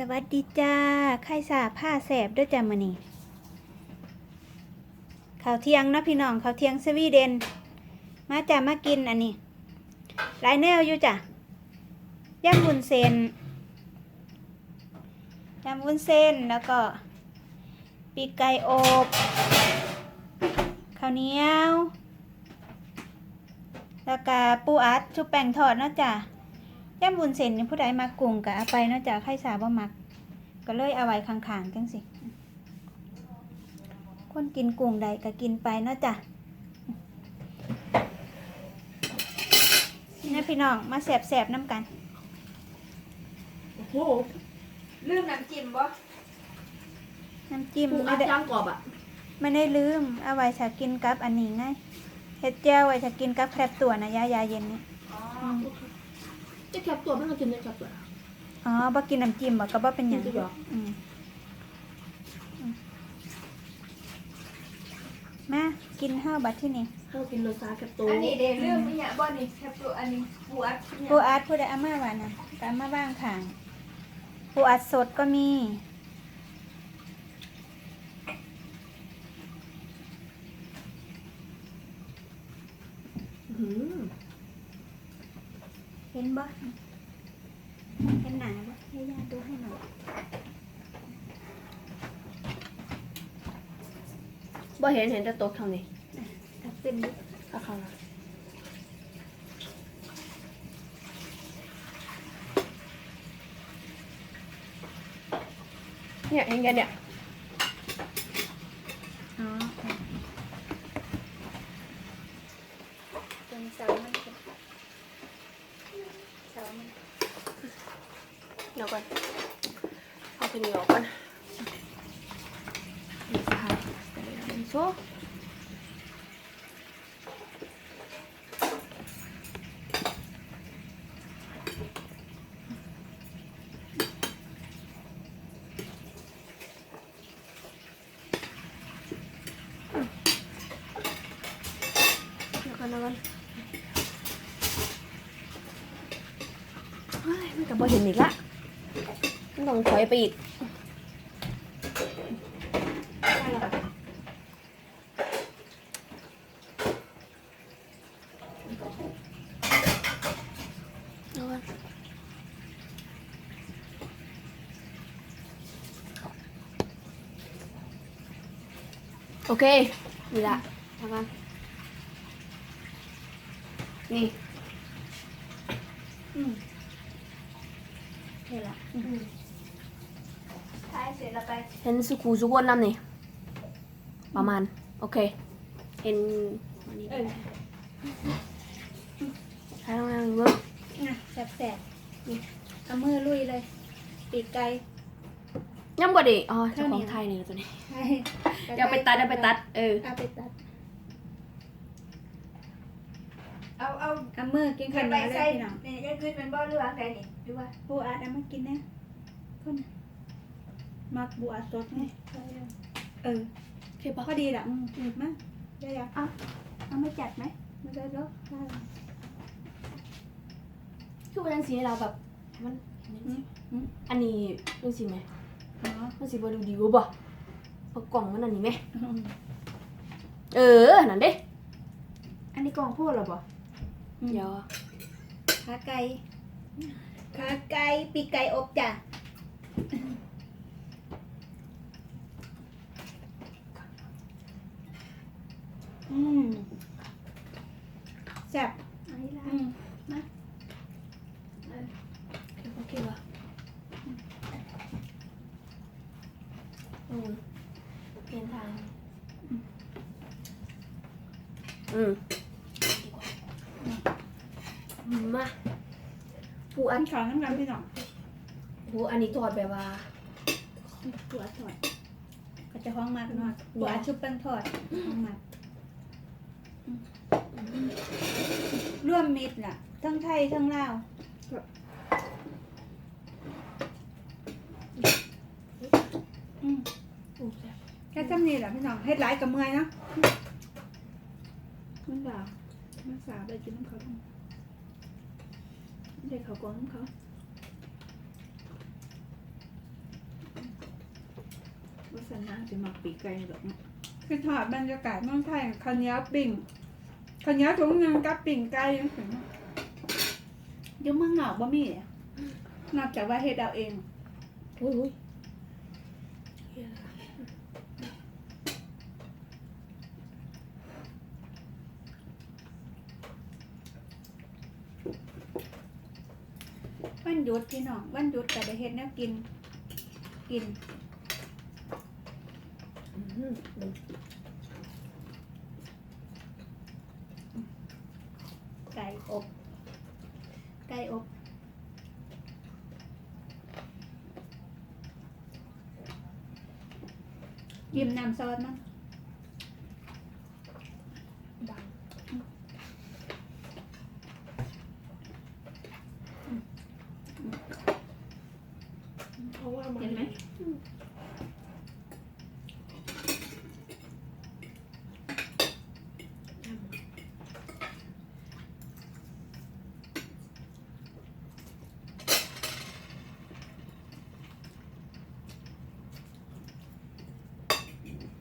สวัสดีจ้าไข่สาผ้าแสบด้วยจ้ามื้อนี้ข้าวเที่ยงนะพี่น้องข้าวเที่ยงสวีเดน มาจ้ามากินอันนี้หลายแนวอยู่จ้ะยำวุ้นเส้นยำวุ้นเส้นแล้วก็ปีกไก่อบข้าวเหนียว แล้วก็ปูอัดชุบแป้งทอดนะจ้ะ ย่ำบุญเส้นนี่ผู้ใดมักกุ้งก็เอาไปเนาะจ้ะใครสาบ่มัก ก็เลยเอาไว้ข้างๆจังสิคนกินกุ้งใดก็กินไปเนาะจ้ะนี่พี่น้องมาแสบๆน้ำกันโอ้โหลืมน้ำจิ้มบ่น้ำจิ้มปูอัไม่ดได้ย่างกรอบอะไม่ได้ลืมเอาไว้ถ้ากินกับอันนี้ไงเฮ็ดแจ่วไว้ถ้ากินกับแครบตัวนะยายาเย็นนี่ อ๋ออืม จะแคบตัวไม่ต้องกินได้แคบตัวอ๋อบ่กินน้ำจิ้มบ่ก็บ่เป็นหยังจริงเหรออืมอืมมากินข้าวบัดที่นี่ถ้ากินรสชาติแคบตัวอันนี้เดี๋ยวลืมนี่เนี่ยบ่นี่แคปซูลอันนี้ปูอัดเนี่ยปูอัดผู้ใดเอามาหวานนะก็เอามาบ้างค่ะปูอัดสดก็มีอื้อหือ เห็นบ่เห็นหนาบ่ให้ย่าดูให้หน่อยบ่เห็นเห็นแต่โต๊ะทางนี้ถ้าเป็นดิข้าวข้าวนะเนี่ยเห็นแกเนี่ย อ๋อเป็นเสามันเป็นเสามัน เดี๋ ยวก่อน เอาไปเหนียวก่อนนี่สิค่ะเดี๋ยวโซ่เดี๋ยวก่อนเดี๋ยวก่อนเฮ้ยมันกับบ่เห็นอีกละมันต้อ งถอยไปอีกเอาก่อนโอเคนี่ละเอากันนี่ อืมเห็นละอืม ท้ายเสร็จแล้วไป เห็นสุกูสุกวนน้ำนี่ ประมาณ โอเค เห็นอันนี้เออใช้ตรงนั้นเวิร์กน่ะแสบๆนี่เอามือลุยเลยปีกไก่ยังบ่ได้อ๋อข้าเจ้าวเหขนีอยวงไทยนี่ตัวนี้ใช่เดี๋ยวไปตัดเดี๋ยวไปตัด เออ เอาไปตัดเอาเอาเอามือกินขึ้ข้าวนเหไปนียวเลใส่ยพี่น้องนี่จะขึ้นเป็นบ่หรือว่าไงนี่หรือว่าปูอัดเอามากินนะคนน่ะ มักบัวสดไงเออโอเคปะพอดีละอืมอืมมาเดี๋ยวๆเอาเอาไม่จัดไหมไม่ได้หรอกได้คือวันนั้นสีเราแบบมันอืมอืมอันนี้ดูสิไหมอ๋อมันสิบ่ดูดีวะบ่เพราะกล่องมันอันนี้ไหมอืมเออ นั่นเด้ อันนี้กล่องโพดเหรอบ่เดี๋ยวขาไก่ขาไก่ปีกไก่อบจ้ะอืมแซ่บ อันนี้ละ อืม โอเคปะอืมเปลี่ยนทาง อืมดีกว่ามา ปูอัอันนช้อนน้ำกันพี่น้องปูอันนี้ทอดแบบว่าตัวทอดก็จะห้องมัดหน่อยบัวชุบแป้งทอดห้องมัดอืมร่วมมิตรล่ะ ทั้งไทยทั้งลาวอืมปูแซ่บแค่จำนี่แหละพี่น้องเฮ็ดหลายกับเมื่อยเนาะมันสาวมันสาวได้กินน้ำเขาทั้ง เด็กเขากองเขาว่าสันนางจะมาปีกไก่หรอคือถอดบรรยากาศเมืองไทยคันยาปิ่งคันยาถุงเงินกับปิ่งไก่ยังถึงยังเมืองนอกบ่มีนอกจากว่าเฮ็ดเอาเองอุ้ย หยุดพี่น้องวันหยุดก็ได้เฮ็ดแนวกิน กินไก่อบ ไก่อบยิ้มน้ำซอสมั้งเพราะว่ามัน เห็นไหม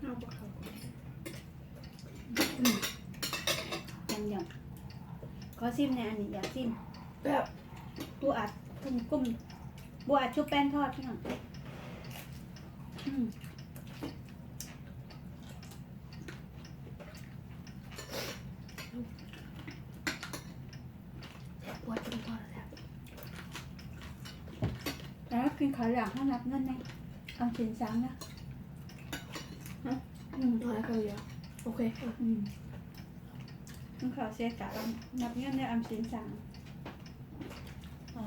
เอาปะเขา ยังยังขอ ซิมในอันนี้อยากซิมแบบปูอัดกุ้มกุ้มปูอัดชุบแป้งทอดพี่น้องอืมปวดเป็นทอดแล้วแล้วกินขาวหลังห้านับเงินไหมเอาสินสามนะอืมทอดแล้วก็เยอะโอเคอืม กินขาวเสียกะนับเงินเนี่ยเอาสินสามอ๋อ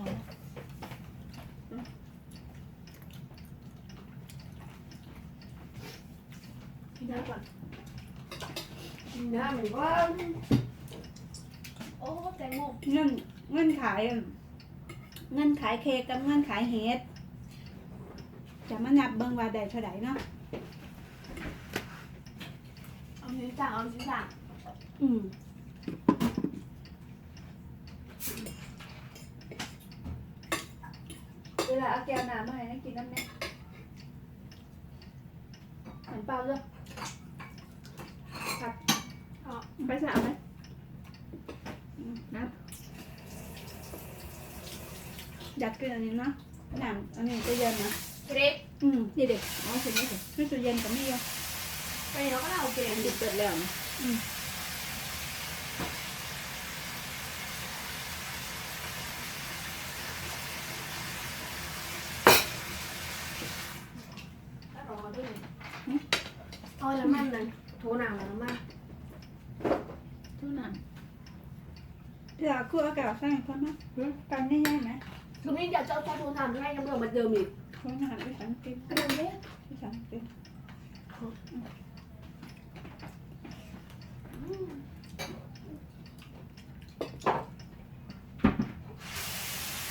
กินน้ำก่อนกินน้ำหรือว่าโอ้แตงโมเงินเงินขายอะเงินขายเค้กกับเงินขายเฮ็ดจะมานับเบิ่งว่าได้เท่าไหร่เนาะเอาชิ้นสั่งเอาชิ้นสั่งอืมเว ลาเอาแก้วน้ำมาให้นักกินน้ำแน่หันเปล่าเลยเอาไปสามไหมอืมนะอยากกินอันนี้เนาะน้ำอันนี้จะเย็นนะ เกรดอืมนี่เด็กเอาเสร็จไหมเสร็จไม่จะเย็นกับไม่เย็นไปเราก็เอาเกรดอันนี้เปิดแล้วนะอืม แล้วรอด้วยเอาน้ำมันนั่นโทรหนังน้ำมัน เท่านั้น เดี๋ยวคู่เอาแก้วใส่คนนะกันง่ายๆไหม คือนี่อยากจะเอาโทรทำให้ยังเดิมมาเดิมอีกคนหนาไปสังกินเดิมเนี่ยไปสังกิน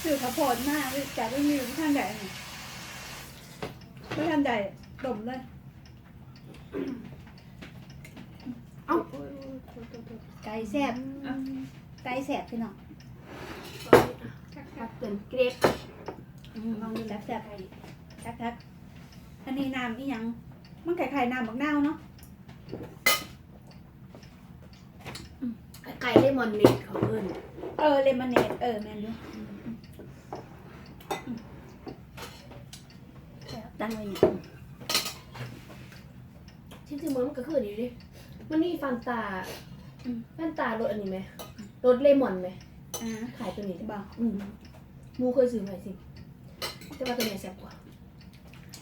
สื่อขาวโพดมากจากไม่มีผู้ท่านใดเนี่ผู้ท่านใดดมเลยเอ้าไก่แซ่บไก่แซ่บพี่น้องครับเป็นเกรด ลองดูแซ่บแซ่บทักทักอันนี้น้ำอีหยัง มันไข่ไข่น้ำบักนาวเนาะไก่เลมอนเนดของเอิญเออเลมอนเนดเออแมนดูตั้งไว้เนี่ยที่จริงมันก็คือดีดิ มันนี่ฟันตาฟันตารสอันนี้ไหมรสเลมอนไหมอ่าขายตัวนี้บอกอืมมูเคยซื้อไหมสิ แต่ว่าตัวเนี้ยแซ่บกว่า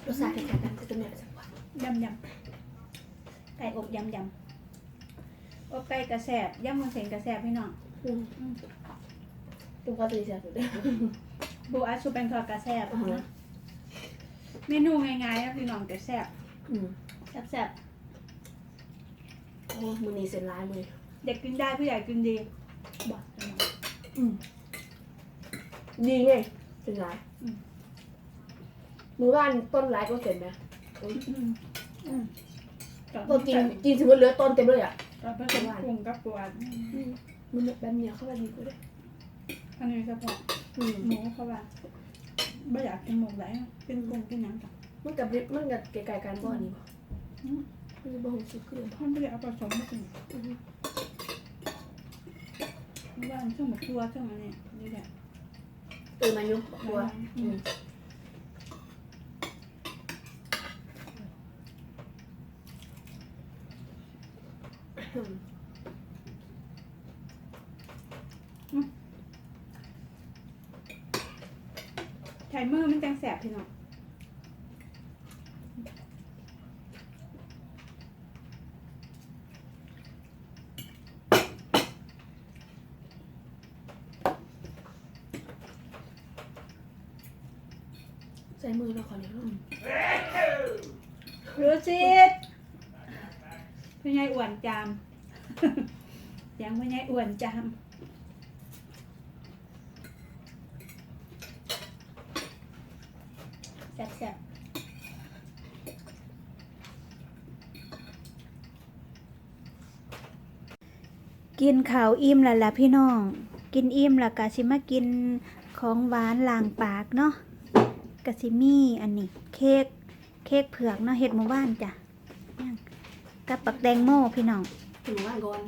รสชาติคล้ายๆกันแต่ตัวเนี้ยแซ่บกว่ายำยำไก่อบยำยำอบไก่กระแสบยำมันเส้นกระแสบพี่น้องอืมตัวก็ตัวนี้แซ่บสุดเลยบูอาชูเป็นทอดกระแสบอือฮะเมนูง่ายๆนะพี่น้องแต่แสบอืมแสบโอ้มือนี้เส้นร้ายมือๆเด็กกินได้ผู้ใหญ่กินดีบอกพี่น้องอืมดีไงเส้นร้ายอื มมือบ้านต้นร้ายก็เสร็จไหมโอ้ยอืมอืมตัวกินกินสมมติเหลือต้นเต็มเลยอะเราเพิ่งเป็นปรุงกับปวดมันแบบเนี้ยเข้ามาดีกว่าเลยอันนี้เฉพาะอืมหมูเขาว่าไม่อยากกินหมูไหลกินกุ้งกินหนังกับมันกับมันกับไก่ๆกันบ่อนี่บ่มันจะบ่หงสุกขึ้นท่านไม่ได้เอาผสมมาถึงว่าช่วงหมดตัวช่วงอันนี้นี่แหละเออมายุบบัวอืม ใช้มือมันจังแสบ พี่น้องใส่มือเราขอเลี้ยงรู้สิตพี่ยายอ้วนจามยังพี่ยายอ้วนจามแซ่บ กินข้าวอิ่มแล้วล่ะพี่น้อง กินอิ่มแล้วก็สิมากินของหวานล้างปากเนาะก็สิมีอันนี้ เค้กเค้กเผือกเนาะเฮ็ดหมู่บ้านจ้ะย่างกับปักแตงโมพี่น้องถึงว่านก่อน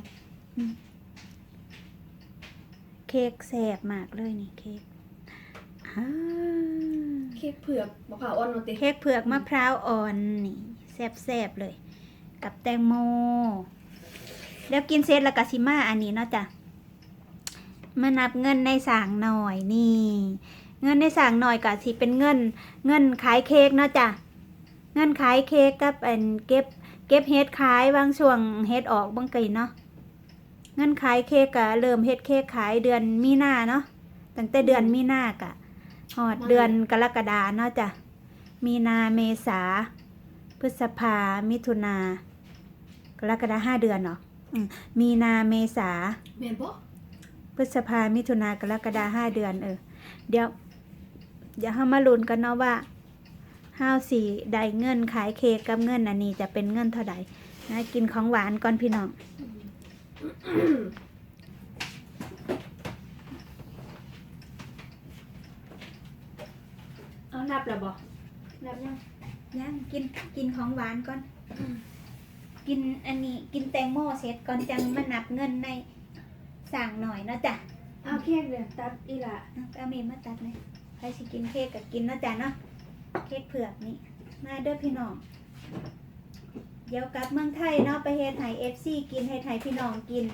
เค้กแซ่บมากเลยนี่เค้กอ้าเค้กเผือกมะพร้าวอ่อนโนติเค้กเผือกมะพร้าวอ่อนนี่แซ่บๆเลย กับแตงโม แล้วกินเสร็จแล้วก็สิมาอันนี้เนาะจ้ะมานับเงินในสางหน่อยนี่ เงินในสางหน่อยก็สิเป็นเงิน เงินขายเค้กเนาะจ้ะเงินขายเค้กกับอันเก็บเก็บเฮ็ดขายบางช่วงเฮ็ดออกบางกีเนาะเงินขายเค้กก็เริ่มเฮ็ดเค้กขายเดือนมีนาเนาะตั้งแต่เดือนมีนากะหอดเดือนกรกฎาเนาะจ้ะมีนาเมษาพฤษภามิถุนากรกฎาห้าเดือนเนาะ มมีนาเมษาแม่นบ่พฤษภามิถุนากรกฎาห้าเดือนเออ เดี๋ยว เดี๋ยวเฮามาลุ้นกันเนาะว่าห้าวสี่ได้เงินขายเค้กกับเงินอันนี้จะเป็นเงินเท่าใดนะกินของหวานก่อนพี่น้องเอานับแล้วบ่รับยังยังกินกินของหวานก่อน กินอันนี้กินแตงโมเสร็จก่อนจังมานับเงินในสั่งหน่อยเนาะจ้ะเอาเค้กเลยตัดอีหละเอาก็มีมาตัดเลยใครสิกินเค้กกับกินเนาะจ้ะเนาะเค้กเผือกนี่มาเด้อพี่น้องเดี๋ยวกลับเมืองไทยเนาะไปเฮ็ดไห้เอฟซีกินให้ไทยพี่น้องกิน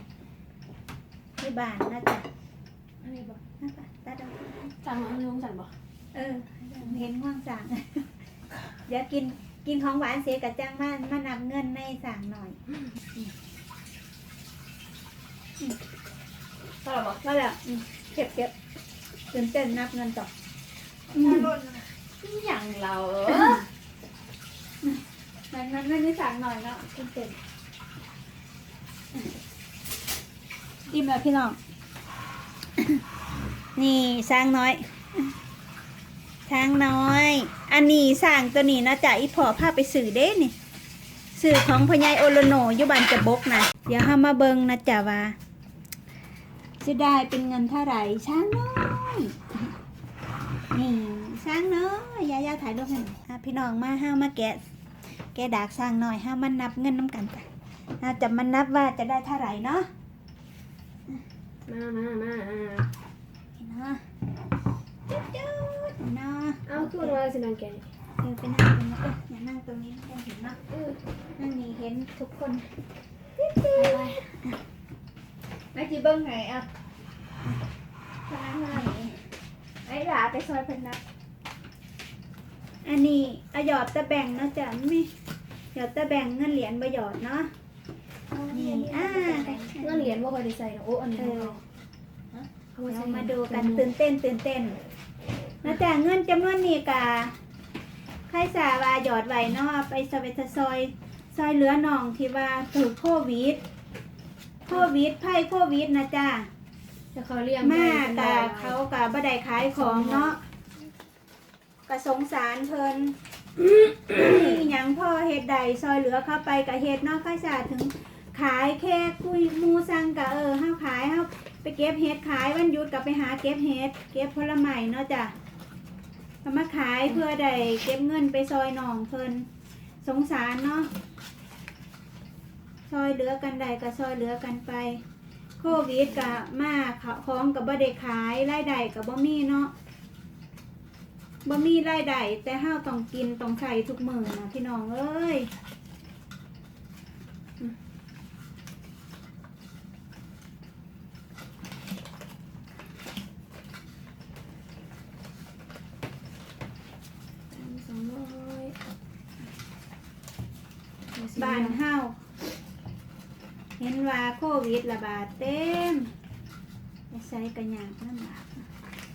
ที่บ้านนะจ๊ะอันนี้บ่นะปะตัดเอาสั่งเอาลุงสั่งบ่เออเห็นง่วงสั่งเดี๋ยวกิน กินของหวานเสียกับจังมามานับเงินในสั่งหน่อยเท่าไหร่บ่าแล้วอืมเก็บเก็บตื่นเต้นนับเงินต่อถ้าล่อย่างเรามันมันไม่ได้สั่งหน่อยเนาะตื่นเต้นอิ่มแล้วพี่น้อง นี่สร้างน้อย ช้างน้อย อันนี้สร้างตัวนี้นะจ๊ะอีพอพาไปสื่อเด้นี่สื่อของพญายโอโลโนอยู่บ้านจะบกนะเดี๋ยวห้ามาเบิงนะจ๊ะว่าจะได้เป็นเงินเท่าไหร่ช้างน้อยนี่ช้างน้อยยายาถ่ายรูปให้หน่อยอะพี่น้องมาห้ามาแกะ แกะดากสร้างหน่อยห้ามันนับเงินน้ำกันจ้ะอะจะมานับว่าจะได้เท่าไหร่เนาะมามามาอ่านี่เนาะจุ๊ดจุ๊ดเนาะเอาคือว่าสินางแกนี่เออไปนั่งตรงนี้เอออย่านั่งตรงนี้ไม่เห็นเนาะเออนั่งนี่เห็นทุกคนไปแม่จีเบิ้งไงอะพนักงานนี่ไอ้หลาไปซอยเพิ่นนับอันนี้เอาหยอดตะแบ่งเนาะจ๊ะไม่หยอดตะแบ่งเงินเหรียญบ่หยอดเนาะนี่อ่าเงินเหรียญบ่ค่อยได้ใส่เนาะโอ้อันนี้เอเขาอเอาเขามาเราใส่มาดูกันตื่นเต้นตื่นเต้น นะจ๊ะเงินจำนวนนี้กะใครสาวาหยอดไว้เนาะไปสเวตซอย ซอยเหลือน้องที่ว่าถูกโควิด โควิดไพ่โควิดนะจ๊ะแต่เขาเรียกมากกะเขากะบ่ได้ขายของเนาะกะสงสารเพิ่นนี่ยังพ่อเฮ็ดใดซอยเหลือเข้าไปกะเฮ็ดเนาะค่าสาถึงขายแค่กุยมูสั่งกะเออเฮาขายเฮาไปเก็บเฮ็ดขายวันหยุดกะไปหาเก็บเฮ็ดเก็บผลไม้เนาะจ้ะ เอามาขายเพื่อได้เก็บเงินไปซอยหนองเพิ่นสงสารเนาะซอยเหลือกันใดก็ซอยเหลือกันไป โควิดกับมาขาของกับบ่ได้ขายรายได้กับบ่มีเนาะบ่มีรายได้แต่ห้าต้องกินต้องใช้ทุกมือนะพี่น้องเอ้ย สองร้อย บ้านเฮาเห็นว่าโควิดระบาดเต็มไปใส่กระยากลำบากนะ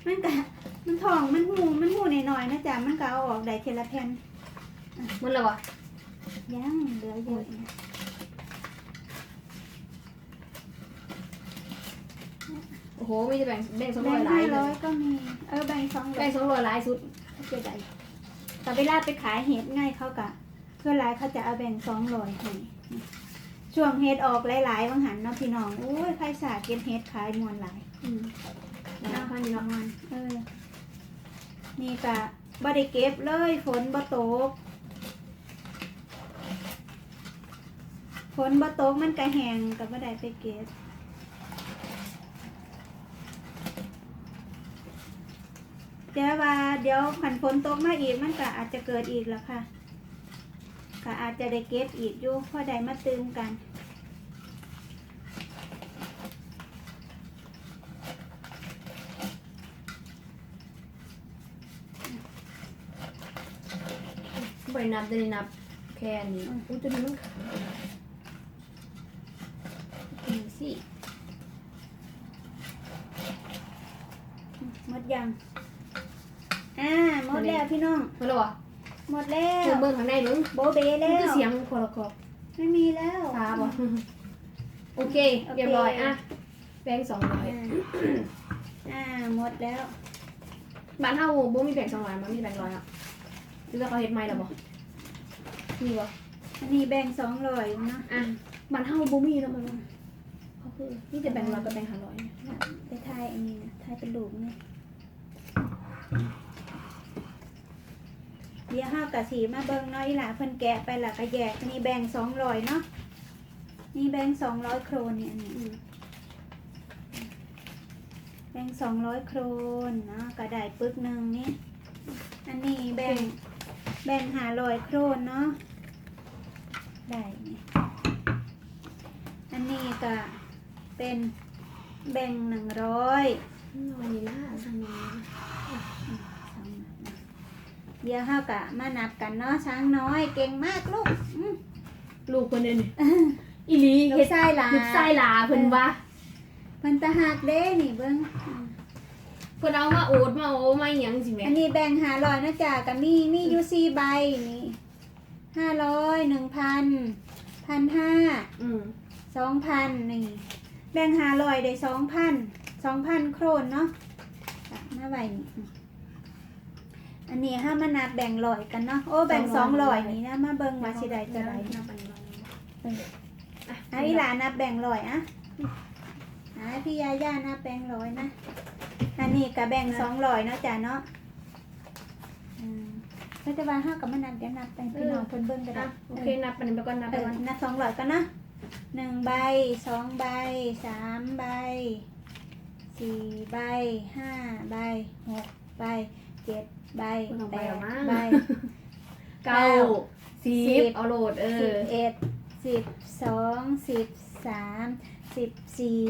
มันก็มันท้องมันหูมันหูหน่อยๆนะจ๊ะมันก็เอาออกได้ทีละแผ่นหมันแล้ววะยังเหลือเยอะนะโอ้โหมีแต่แบ่งแบ่งสองแบร้องยค์หลาห้ายเลร้อยยก็มีเออแบงค์สองร้อแบ่ยงสองร้อยหลายสุดเจ๊ได้แต่เวลาไปขายเห็ดง่ายเขากะ เพื่อหลายเขาจะเอาแบ่งสองร้อยให้ช่วงเห็ดออกหลายๆบางหันเนาะพี่น้องอุ้ยใครสาเก็บเห็ดขายมวนหลายอืมแล้วพันนี่เนาะเออ นี่กะบ่ได้เก็บเลยฝนบ่ตกฝนบ่ตกมันก็แห้งก็บ่ได้ไปเก็บเดี๋ยวว่าเดี๋ยวขันฝนตกมาอีกมันก็อาจจะเกิดอีกแล้วค่ะ ก็อาจจะได้เก็บอีกอยู่เพอได้มาตืมกันบรินับได้นับแค่นี้อุ้ยตัวนี้มันขาวอืมสิหมดยัง อ่าหมดแล้วพี่น้อง มาแล้ววะ หมดแล้วเบิ่งเบิ่งข้างในมึงโบเบมัแล้นวคือเสียงคนละครอบไม่มีแล้วตาบ่โอเคเรียบร้อยอะแบ่งสองร้อยอ่าอ่าหมดแล้ว บ้านเฮาบ่มีแบ่งสองร้อยมันมีแบ่งร้อยอะหรือว่าเขาเฮ็ดใหม่แล้วบ่มีบ่อันนี้แบ่งสองร้อยเนาะอะบ้านเฮาบ่มีแล้วมันเขาคือมีแต่แบ่งร้อยกับแบ่งห้าร้อย ไปทายอันนี้นะทายเป็นลูกนี่ เดี๋ยวห้ากะสีมาเบิ่งนาะอีหล่ะเพิ่นแกะไปและก็แยกนี่แบ่งสองร้อยเนาะนี่แบ่งสองร้อยโครนเนี่ยนนี้อืมแบ่งสองร้อยโครนเนาะก็ได้ปึกหนึ่งนี่อันนี้แบ่งแบ่งหาร้อยโครนเนาะได้นี่อันนี้ก็เป็นแบ่งหนึ่งร้อยวานิลลาซังนี้ เดี๋ยวเฮากะมานับกันเนาะช้างน้อยเก่งมากลูกอืมลูกเพิ่นเด้นี่อีหลีลูเฮ็กดชายหลานลูกชายหลาเพิ่นว่าเพิ่นตะหักเด้นี่เบิ่งอืมเพิ่นเอามาโอดมาโอมาหยังสิแม่อันนี้แบ่งหาร้อยนะจ๊ะก็มีมีอยู่สี่ใบนี่ห้าร้อยหนึ่งพันพันห้า อืมสองพันนี่แบ่งหาร้อยได้สองพันสองพันโครนเนาะอะมาไว้นี่ อืมอันนี้ห้ามานับแบ่งร้อยกันเนาะโอ้แบ่งสองร้อยนี่นะมาเบิ่งว่าสิได้จะได้นับอันนี้ก่อนอะอีหลานนับแบ่งร้อยอะอะพี่ยาย่านับแบ่งร้อยนะอันนี้ก็แบ่งสองร้อยเนาะจ้ะเนาะอืมก็จะว่าห้ากับมันนับเดี๋ยวนับไปพี่น้องเพิ่นเบิ่งก็ได้อะโอเคนับอันนี้ไปก่อนนับเอไปอก่อนนับสองร้อยกันนะหนึ่งใบสองใบสามใบสี่ใบห้าใบหกใบเจ็ด ใบบ่ต้องแปไปดหรอกมั้ง ใบ เก้าสิสิบบ เอาโหลดเอสิอบเอ็ดสิบสองสิบสามสิบสี่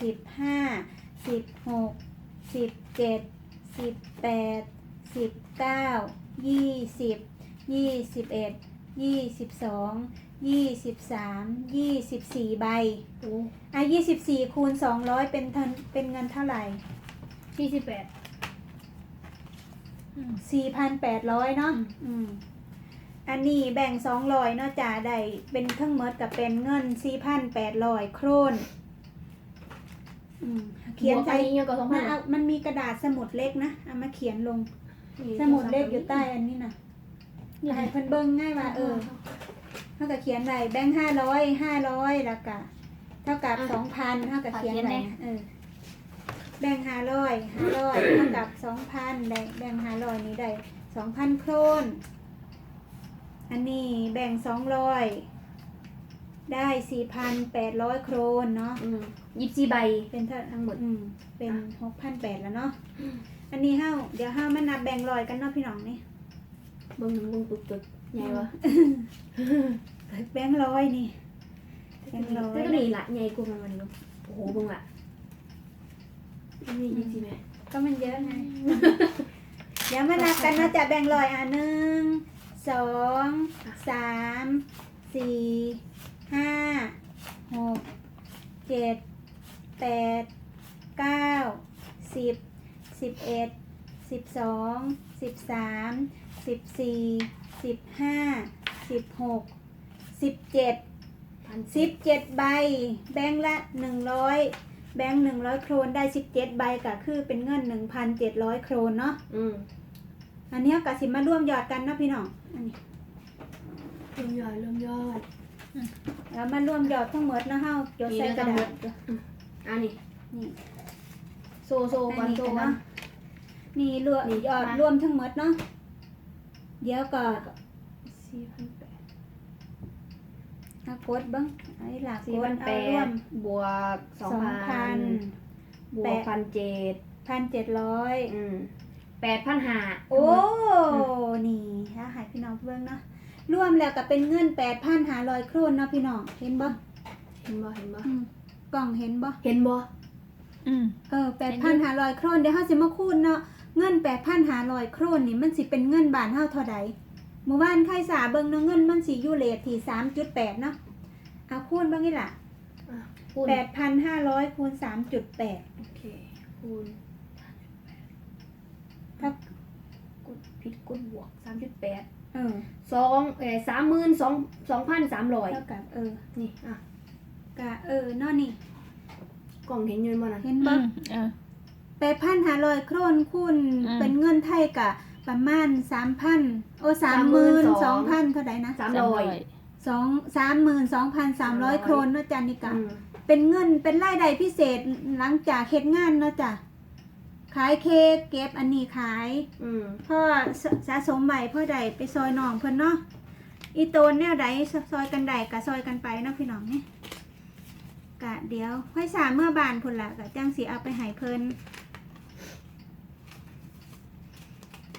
สิบห้าสิบหกสิบเจ็ดสิบแปดสิบเก้ายี่สิบยี่สิบเอ็ดยี่สิบสองยี่สิบสามยี่สิบสี่ใบโอ้อะยี่สิบสี่คูณสองร้อยเป็นทันเป็นเงินเท่าไหร่สี่สิบแปด สี่พันแปดร้อยเนาะอืมอืมอันนี้แบ่งสองร้อยเนาะจ่าได้เป็นทั้งหมดกับเป็นเงินสี่พันแปดร้อยโครนอืมเขียนบวกใจอันนี้ยังก็สองพัมานเอามันมีกระดาษสมุดเล็กนะเอามาเขียนลง สมุดเล็กอยู่ใต้อันนี้นะอยากให้เพิ่นเบิ่งง่ายว่าเออเท่ากับเขียนไว้แบงค์ห้าร้อยห้าร้อยแล้วก็เท่ากับสองพันเท่ากับเขียนไว้นะเออ แบ่งห้าร้อยห้าร้อยเท่ากับสองพันแบ่งแบ่งห้าร้อยนี้ได้สองพันโครนอันนี้แบ่งสองร้อยได้สี่พันแปดร้อยโครนเนาะอืมยี่สิบสี่ใบ เป็นเท่าทั้งหมดอืมเป็นหกพันแปดแล้วเนาะอันนี้เฮ้าเดี๋ยวเฮ้ามานับแบ่งร้อยกันเนาะพี่น้องนี่เบิ่งเบิ่งตุกตุกใหญ่วะแบ่งร้อยนี่แบ่งร้อยแต่ก็นี่ละใหญ่กว่ามันมันเนาะโอ้โหเบิ่งละ นี่ยี่สิบไหมก็มันเยอะไงเดี๋ยวมานับกันเนาะจะแบ่งร้อยอะหนึ่งสองสามสี่ห้าหกเจ็ดแปดเก้าสิบสิบเอ็ดสิบสองสิบสามสิบสี่สิบห้าสิบหกสิบเจ็ดพันสิบเจ็ดใบ แบงค์ละหนึ่งร้อย แบงค์หนึ่งร้อยโครนได้สิบเจ็ดใบก็คือเป็นเงินหนึ่งพันเจ็ดร้อยโครนเนาะอืมอันเนี้ยกสิมาร่วมยอดกันเนาะพี่น้องอันนี้เริ่มยอดเริ่มยอด แล้วมาร่วมยอดทั้งหมดเนาะเฮาจดใส่กระดาษอะนี่นี่โซโซก่อนอันนี้โซกันก่อนเนาะนี่รวมนี่ยอดมารวมทั้งหมดเนาะเดี๋ยวก็สี่พันแปดเอากดเบ้าง ไอ้หลักสี่กพัดนเอาแปร่วดมบวกสองสองพัพันนบวแปกดพันเจ็ดพันเจ็ดร้อยอืมแปดพันห้าโอ้นี่ถ้าหายพี่น้องเบิ่งเนาะรวมแล้วก็เป็นเงินแปดพันหาร้อยโครนเนาะพี่น้องเห็นบ่เห็นบ่เห็นบ่อืมกล่องเห็นบ่เห็นบ่อืมเออแปดพันหาร้อยโครนเดี๋ยวเฮาสิมาคูณเนาะเงินแปดพันหาร้อยโครนนี่มันสิเป็นเงินบาทเฮาเท่าใดหมู่บ้านไข่สาเบิ่งเนาะเงินมันสิอยู่เลทที่สามจุดแปดเนาะ เอาคูณเบิ่งนี่ล่ะอะคูณแปดพันห้าร้อยคูณสามจุดแปดโอเคคูณถ้ากดผิดกดบวกสามจุดแปดเออสองเอ่อสามหมื่นสองสองพันสามร้อยเท่ากับเออนี่อะกะเออเนาะนี่กล่องเห็นอยืนบ่น่ะเห็นบ่เออ แปดพันหาร้อยโครนคูณอืม เป็นเงินไทยกะประมาณสามพันโอ้สามหมื่นสองพันเท่าไหร่นะสามร้อย สองสามหมื่นสองพันสามร้อย300โครนเนาะจ้ะนี่กะอืมเป็นเงินเป็นรายได้พิเศษหลังจากเฮ็ดงานเนาะจ้ะขายเค้กเก็บอันนี้ขายอืมพ่อสสะสมใบพ่อใดไปซอยน้องเพิ่นเนาะอีโตนแนวใดซอยกันใดกะซอยกันไปเนาะพี่น้องนี่กะเดี๋ยวค่อยสามเมื่อบานพุ่นละกะจังสิเอาไปให้เพิ่น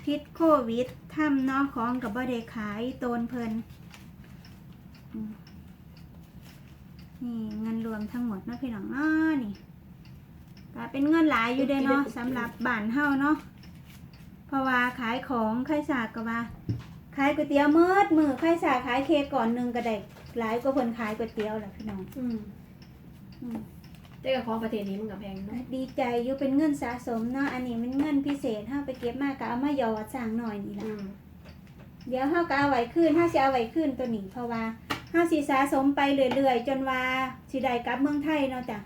พิษโควิดทำเนอของกับบ่ได้ขายโตนเพิ่นอืม นี่เงินรวมทั้งหมดเนาะพี่น้องเนาะนี่ก็เป็นเงินหลายอยู่เด้เนาะสำหรับบ้านเฮาเนาะเพราะว่าขายของขายสากก็ว่าขายก๋วยเตี๋ยวมืดมือขายสากขายเค้กก่อนหนึงก็ได้หลายกว่าเพิ่นขายก๋วยเตี๋ยวแหละพี่น้องอืมอืมแต่กับของประเทศนี้มันกับแพงเนาะดีใจอยู่เป็นเงินสะสมเนาะอันนี้มันเงินพิเศษเฮาไปเก็บมาก็เอามาหยอดสร้างหน่อยนี่ล่ะอืมเดี๋ยวเฮาก็เอาไว้คืนเฮาสิเอาไว้คืนตัวนี้เพราะว่า เฮาสิสะสมไปเรื่อยๆ จนว่าสิได้กลับเมืองไทยเนาะจ้ะ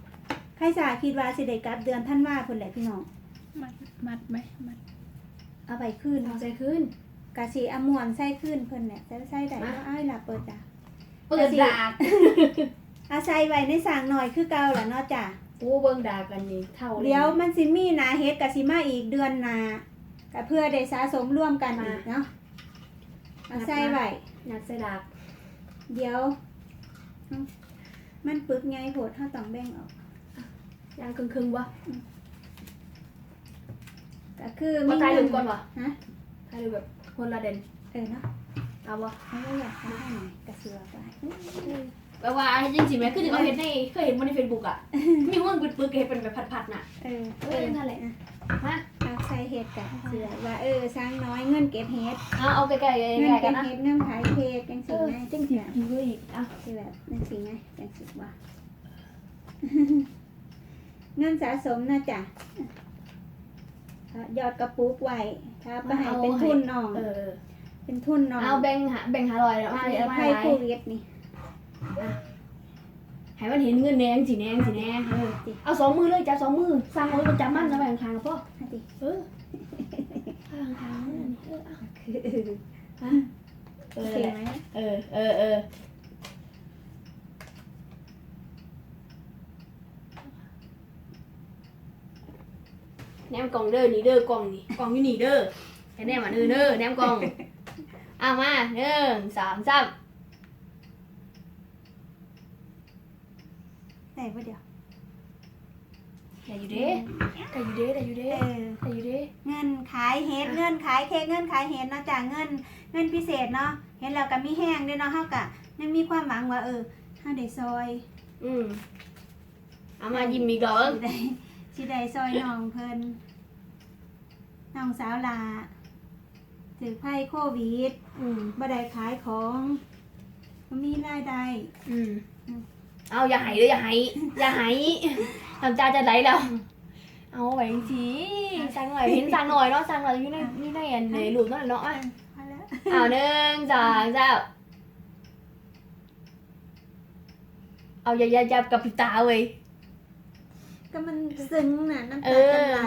ใครสาคิดว่าสิได้กลับเดือนธันวาพุ่นแหละพี่น้องมัดมัดไหมมัดเอาไว้คืนเอาใจขึ้นกะสิเอาม่วนใส่คืนเพิ่นแหละใส่ใส่ได้มาว่าอ้ายล่ะเปิดจ้ะเปิดดากเอาใส่ไว้ในสร้างหน่อยคือเก่าล่ะเนาะจ้ะโอ้เบิ่งดากันนี่เท่าลเดี๋ยวมันสิมีหนาเฮ็ดกะสิมาอีกเดือนหน้าก็เพื่อได้สะสมร่วมกันอีกเนาะเอาใส่ไว้นัดใส่ดาก เดี๋ยวเอ้ามันปึกไงโหดเท่าต้องแบ่งออกย่างครึ่งๆวะก็คือมามีตายเงิลืนมก่อนวะฮะตายลืมแบบคนละเด่นเออเนาะเอาวะไม่ได้อยากให้หน่อยกระเสือกไปแปลว่าจริงๆไหมคือที่เขาเห็นในเคยเห็นบนในเฟซบุ๊กอะมีห้องปึกๆเห็นเป็นแบบผัดๆน่ะเออเออนั่นแหละอ่มาเอา ใส่เห็ดกับเสือว่าเออสร้างน้อยเงินเก็บเห็ดเอาเอาใกล้ๆเงินใกล้ๆเก็กันบนะเห็ดเนื่องขายเค้กจังเอสิอไงจริงสิอยู่เลยอีกอะสิแบบจังสิไงจังสิว่า เงินสะสมนะจ๊ะยอดกระปุกไว้ถ้าไปให้เป็นทุนน้อง เออเป็นทุนน้องเอาแบ่งหาแบ่งหาลอยแล้วมาเอาเดี๋ยวมาไพ่หลายโควิดนี่ ให้มันเห็นเงินแดงสีแดงสีแดงเออเอาสองมือเลยจับสองมือสร้างเอาไว้ประจำมันแล้วแบ่งทางกับพ่อฮะดิเออทางทางนั่นเออเอาคือเออเอโออเคแหละไหมเออเออเออมกล่องเด้อนี่เด้อกล่องนี่กล่องอยู่นี่เด้อให้แนมอันอื่นเด้อแนมกล่องเอามาหนึ่งสองสาม ได้ปะเดี๋ยวได้อยู่เด้ได้อยู่เด้ได้อยู่เอเด้อได้อยู่เด้ เงินขายเฮ็ดเงินขายเค้กเงินขายเฮ็ดเนาะจ้ะเงินเงินพิเศษเนาะเห็นแล้วก็มีแห้งด้วยเนาะเฮากะยังมีความหวังว่าเออเฮาได้ซอยอืมเอามายิ้มอีกดอกสิได้สิได้ซอยน้องเพิ่นน้องสาวลาถือไพ่โควิดอืมบ่ได้ขายของบ่มีรายได้อืม เอาอย่าให้เลยอย่าให้อย่าให้ทำตาจะไหลแล้ว เอาไว้ทีสั่งหน่อยเห็นสั่งหน่อยเนาะสั่งหน่อยอยู่ในอยู่ในอันในหลุมนั่นแหละเนาะอะพอแล้วเอาหนึ่งสองสามเอาอย่าอย่าจับกับปิดตาเว้ยก็มันซึ้งน่ะน้ำเอตาอจะไหล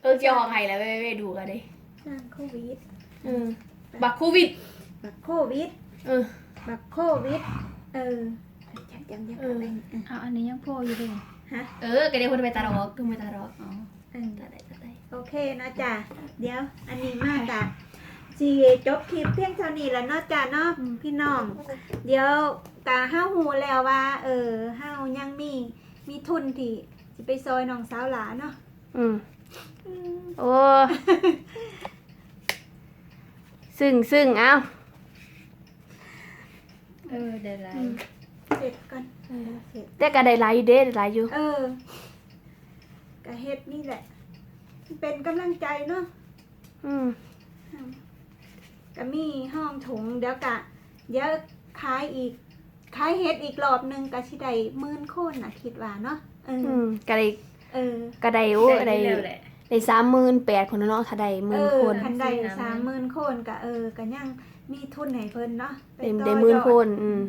เออเจียวของไห้แล้วเว้ยเว้ยดูกันดิสร้างโควิดเออบักโควิดบักโควิดเออ บักโควิด เออจำจำจำเออเออเอาอันนี้ยังโพอยู่เลยฮะ เออก็เดี๋ยวคนไปตาดอกก็ไปตาดอกอ๋อเออ ตาได้ตาได้โอเคนะจ๊ะเดี๋ยวอันนี้มากอะจีจบคลิปเพียงเท่านี้แล้วเนาะจ้ะเนาะพี่น้อง เดี๋ยวกาห้าหูแล้วว่า เออห้ายังมีมีทุนที่จะไปซอยน้องสาวหลาเนาะอืมอืมโอ้ ซึ่งซึ่งเอ้า เออได้ไรอืมเสร็จกันเออเสร็จแต่ก็ได้หลายอยู่เด้ได้หลายอยู่ เออกะเฮ็ดนี่แหละ เป็นกำลังใจเนาะอืมก็มีห้องถุงเดี๋ยวกะเดี๋ยวขายอีกขายเฮ็ดอีกรอบหนึงก็สิได้หมื่นคนน่ะคิดว่าเนาะเอออืมก็ได้เออ ก็ได้โอ้ได้เร็วแหละ ได้สามหมื่นแปดคนเนาะถ้าได้หเอมื่นอคน คันได้สี่สาสามมหมื่นคนก็เออก็ยัง มีทุนให้เพิ่นเนาะปได้ต่อได้หมื่นยอคนอืม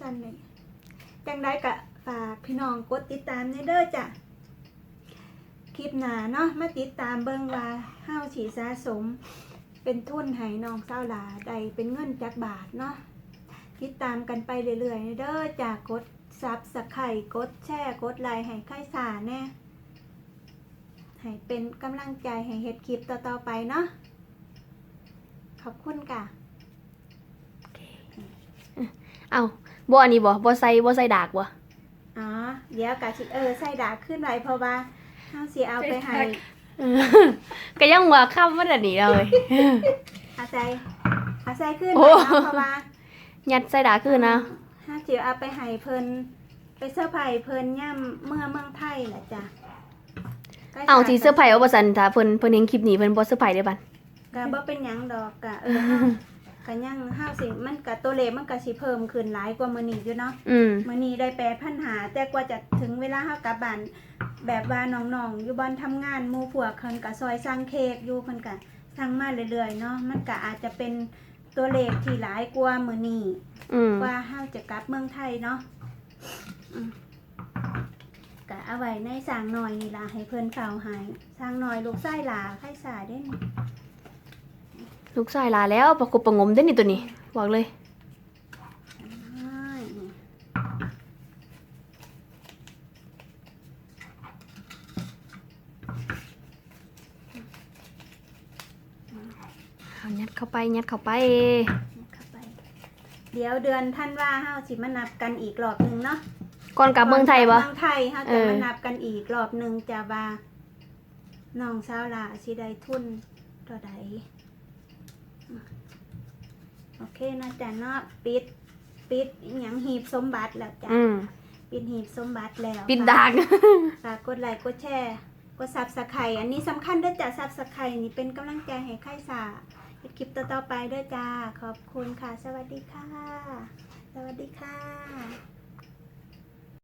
จันเลยจังได้กะฝากพี่น้องกดติดตามในเด้อจ้ะคลิปหน้าเนาะมาติดตามเบิ่งว่าเฮาสิสะสม เป็นทุนให้น้องสาวหลาได้เป็นเงินจักบาทเนาะติดตามกันไปเรื่อยๆเด้อจ้ะกดซับสไครต์กดแชร์กดไลค์ให้ค่ายสาแน่ให้เป็นกำลังใจให้เฮ็ดคลิปต่อๆไปเนาะ ขอบคุณค่ะเอ้าบ่อันนี้บ่บ่ใส่บ่ใส่ดากบ่อ๋อ เดี๋ยวกะสิเออใส่ดาขึ้นไว้เพราะว่าเฮาสิเอาไปให้เออก็ยังว่าคำว่าแบบนี้เลยเอาใส่เอาใส่ขึ้นโอ้ไว้เนาะเพราะว่ายัดใส่ดากขึ้นนะเฮาสิเอาไปให้เพิ่นไปเสื้อร์ไผ่เพิ่นย่ำเมื่อเมืองไทยแหละจ้ะใกล้เอาที่เสื้อร์ไผ่เอาบ่ซั่นถ้าเพิ่นเพิ่นเห็นคลิปนี้เพิ่นบ่เสื้อร์ไผ่ได้บัด ก็บ่เป็นหยังดอกกะเออเฮาก็ยังเฮาสิมันก็ตัวเลขมันก็สิเพิ่มขึ้นหลายกว่ามื้อนี้อยู่เนาะอืมมื่อนี้ได้แปดพันหาแต่กว่าจะถึงเวลาเฮากลับบ้านแบบว่าน้องๆอยู่บ้านทำงานหมู่พวกเพิ่นก็ซอยสั่งเค้กอยู่เพิ่นก็สั่งมาเรื่อยๆเนาะมันก็อาจจะเป็นตัวเลขที่หลายกว่ามื้อนี้อืมกว่าเฮาจะกลับเมืองไทยเนาะอืมก็เอาไว้ในสางหน่อยนี่ล่ะให้เพิ่นเฝ้าให้สางหน่อยลูกไส้หลาไข่สาเด้น ลูกชายลาแล้วประกบประงมได้นี่ตัวนี้บอกเลยอ้ายนี่เอายัดเข้าไปยัดเข้าไปเข้าไป เดี๋ยวเดือนท่านว่าเฮาสิมานับกันอีกรอบหนึงเนาะก่อนกลับเมืองไทยบ่เมืองไทยเขาเอจะอมานับกันอีกรอบหนึ่งจะว่าน้องสาวหลาสิได้ทุนตัวใด โอเคนะจ๊ะเนาะปิด ปิดอหย่างหีบสมบัติแล้วจ้ะอืมปิดหีบสมบัติแล้วปิดดาก ฝากกดไลค์กดแชร์กดซับสไครต์อันนี้สำคัญเด้อจ้ะซับสไครต์นี่เป็นกำลังใจให้ค่ายสาเฮ็ดคลิปต่อๆไปเด้อจ้าขอบคุณค่ะ สวัสดีค่ะ สวัสดีค่ะ